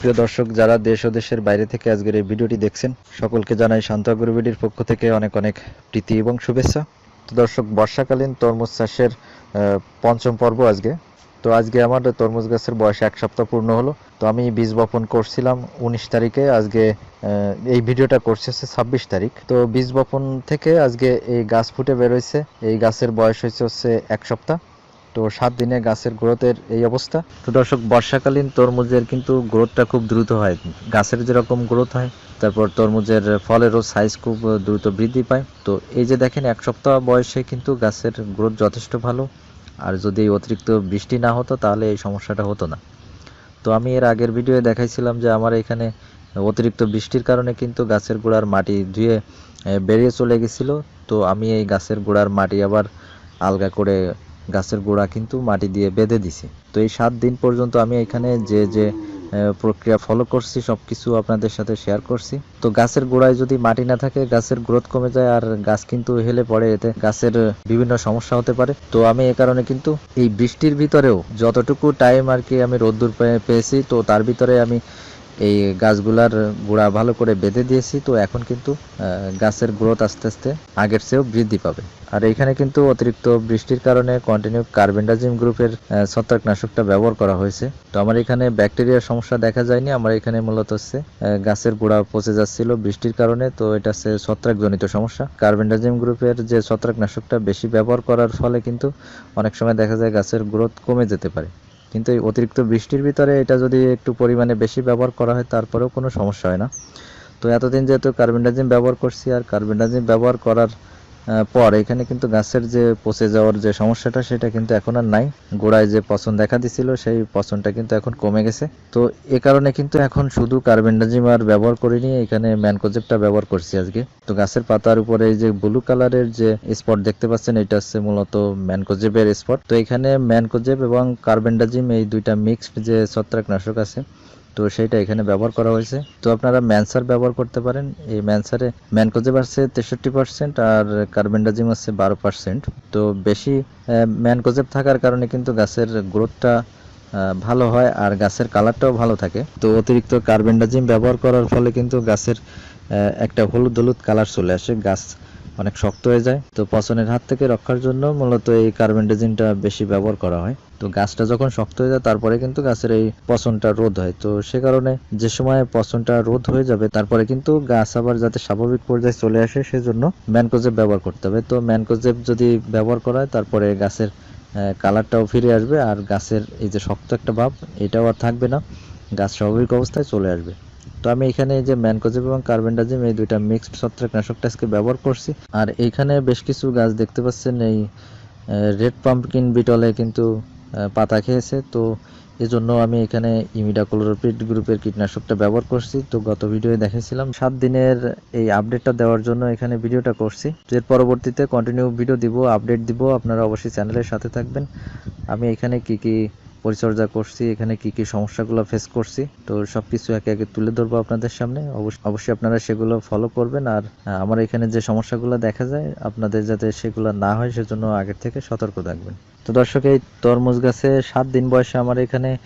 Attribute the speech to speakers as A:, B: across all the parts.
A: প্রিয় দর্শক, যারা দেশ ও দেশের বাইরে থেকে আজকের এই ভিডিওটি দেখছেন, সকলকে জানাই শান্ত আগ্রবিডির পক্ষ থেকে অনেক অনেক প্রীতি এবং শুভেচ্ছা। তো দর্শক, বর্ষাকালীন তরমুজ চাষের পঞ্চম পর্ব আজকে। তো আজকে আমার তরমুজ গাছের বয়স এক সপ্তাহ পূর্ণ হলো। তো আমি বীজ বপন করছিলাম উনিশ তারিখে, আজকে এই ভিডিওটা করছে হচ্ছে ছাব্বিশ তারিখ। তো বীজ বপন থেকে আজকে এই গাছ ফুটে বেরোইছে। এই গাছের বয়স হয়েছে হচ্ছে এক সপ্তাহ। তো সাত দিনে গাছের গ্রোথের এই অবস্থা। তো দর্শক, বর্ষাকালীন তরমুজের কিন্তু গ্রোথটা খুব দ্রুত হয়। গাছের যেরকম গ্রোথ হয়, তারপর তরমুজের ফলেরও সাইজ খুব দ্রুত বৃদ্ধি পায়। তো এই যে দেখেন, এক সপ্তাহ বয়সে কিন্তু গাছের গ্রোথ যথেষ্ট ভালো। আর যদি অতিরিক্ত বৃষ্টি না হতো, তাহলে এই সমস্যাটা হতো না। তো আমি এর আগের ভিডিওয়ে দেখাইছিলাম যে আমার এখানে অতিরিক্ত বৃষ্টির কারণে কিন্তু গাছের গোড়ার মাটি ধুয়ে বেরিয়ে চলে গেছিল। তো আমি এই গাছের গোড়ার মাটি আবার আলগা করে গাছের গোড়া কিন্তু মাটি দিয়ে বেঁধে দিছি। তো এই সাত দিন পর্যন্ত আমি এখানে যে যে প্রক্রিয়া ফলো করছি সব কিছু আপনাদের সাথে শেয়ার করছি। তো গাছের গোড়ায় যদি মাটি না থাকে, গাছের গ্রোথ কমে যায় আর গাছ কিন্তু হেলে পড়ে, এতে গাছের বিভিন্ন সমস্যা হতে পারে। তো আমি এ কারণে কিন্তু এই বৃষ্টির ভিতরেও যতটুকু টাইম আর কি আমি রোদ্দুর পেয়েছি, তো তার ভিতরে আমি এই গাছগুলার গোড়া ভালো করে বেঁধে দিয়েছি। তো এখন কিন্তু গাছের গ্রোথ আস্তে আস্তে আগের চেয়েও বৃদ্ধি পাবে। আর এখানে কিন্তু অতিরিক্ত বৃষ্টির কারণে কন্টিনিউ কার্বেন্ডাজিম গ্রুপের ছত্রাকনাশকটা ব্যবহার করা হয়েছে। তো আমার এখানে ব্যাকটেরিয়ার সমস্যা দেখা যায়নি, আমার এখানে মূলত হচ্ছে গাছের গোড়া পচে যাচ্ছিল বৃষ্টির কারণে, তো এটা হচ্ছে ছত্রাকজনিত সমস্যা। কার্বেন্ডাজিম গ্রুপের যে ছত্রাকনাশকটা বেশি ব্যবহার করার ফলে কিন্তু অনেক সময় দেখা যায় গাছের গ্রোথ কমে যেতে পারে। কিন্তু এই অতিরিক্ত বৃষ্টির ভিতরে এটা যদি একটু পরিমাণে বেশি ব্যবহার করা হয়, তারপরেও কোনো সমস্যা হয় না। তো এতদিন যেহেতু কার্বেন্ডাজিম ব্যবহার করছি, আর কার্বেন্ডাজিম ব্যবহার করার পর এখানে কিন্তু গাছের যে পচে যাওয়ার যে সমস্যাটা, সেটা কিন্তু এখন আর নাই। গোড়ায় যে পচন দেখা দিছিল, সেই পচনটা কিন্তু এখন কমে গেছে। তো এ কারণে কিন্তু এখন শুধু কার্বেন্ডাজিম আর ব্যবহার করিনি, এখানে ম্যানকোজেবটা ব্যবহার করছি আজকে। তো গাছের পাতার উপরে এই যে ব্লু কালারের যে স্পট দেখতে পাচ্ছেন, এটা হচ্ছে মূলত ম্যানকোজেবের স্পট। তো এখানে ম্যানকোজেব এবং কার্বেন্ডাজিম এই দুইটা মিক্সড যে ছত্রাকনাশক আছে তো সেইটা এখানে ব্যবহার করা হয়েছে। তো আপনারা ম্যানসার ব্যবহার করতে পারেন। এই ম্যানসারে ম্যানকোজেব আছে তেষট্টি পার্সেন্ট আর কার্বেন্ডাজিম আছে বারো পার্সেন্ট তো বেশি ম্যানকোজেব থাকার কারণে কিন্তু গাছের গ্রোথটা ভালো হয় আর গাছের কালারটাও ভালো থাকে। তো অতিরিক্ত কার্বেন্ডাজিম ব্যবহার করার ফলে কিন্তু গাছের একটা হলুদ হলুদ কালার চলে আসে। গাছ অনেক শক্ত হয়ে যায়। তো পচনের হাত থেকে রক্ষার জন্য মূলত এই কার্বেন্ডাজিমটা বেশি ব্যবহার করা হয়। তো গাছটা যখন শক্ত হয়ে যায়, তারপরে কিন্তু গাছের এই পচনটা রোধ হয়। তো সে কারণে যে সময় পচনটা রোধ হয়ে যাবে, তারপরে কিন্তু গাছ আবার যাতে স্বাভাবিক পর্যায়ে চলে আসে, সেজন্য ম্যানকোজেব ব্যবহার করতে হবে। তো ম্যানকোজেব যদি ব্যবহার করা হয়, তারপরে গাছের কালারটাও ফিরে আসবে। আর গাছের এই যে শক্ত একটা ভাব, এটাও আর থাকবে না। গাছ স্বাভাবিক অবস্থায় চলে আসবে। তো আমি এখানে যে ম্যানকোজেব এবং কার্বেন্ডাজিম এই দুইটা মিক্সড ছত্রাকনাশকটা আজকে ব্যবহার করছি। আর এখানে বেশ কিছু গাছ দেখতে পাচ্ছেন, এই রেড পাম্পকিন বিটলে কিন্তু পাতা খেয়েছে। তো এজন্য আমি এখানে ইমিডাক্লোরোপিড গ্রুপের কীটনাশকটা ব্যবহার করছি। তো গত ভিডিওয়ে দেখেছিলাম, সাত দিনের এই আপডেটটা দেওয়ার জন্য এখানে ভিডিওটা করছি। এর পরবর্তীতে কন্টিনিউ ভিডিও দিব আপডেট দিব। আপনারা অবশ্যই চ্যানেলের সাথে থাকবেন। আমি এখানে কি কি পরিচর্যা করছি, এখানে কি কি সমস্যাগুলো ফেস করছি, তো সব কিছু একে একে তুলে ধরবো আপনাদের সামনে। অবশ্য- অবশ্যই আপনারা সেগুলো ফলো করবেন আর আমার এখানে যে সমস্যাগুলো দেখা যায়, আপনাদের যাতে সেগুলো না হয়, সেজন্য আগের থেকে সতর্ক থাকবেন। তো দর্শক, এই তরমুজ গাছে সাত দিন বয়সে আমার এখানে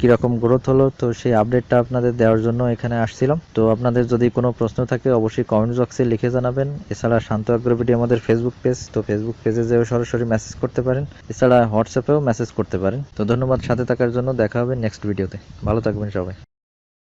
A: কীরকম গ্রোথ হলো, তো সেই আপডেটটা আপনাদের দেওয়ার জন্য এখানে আসছিলাম। তো আপনাদের যদি কোনো প্রশ্ন থাকে, অবশ্যই কমেন্ট বক্সে লিখে জানাবেন। এছাড়া শান্ত আগ্রবিটি আমাদের ফেসবুক পেজ তো ফেসবুক পেজে যেও সরাসরি মেসেজ করতে পারেন। এছাড়া হোয়াটসঅ্যাপেও মেসেজ করতে পারেন। তো ধন্যবাদ সাথে থাকার জন্য। দেখা হবে নেক্সট ভিডিওতে ভালো থাকবেন সবাই।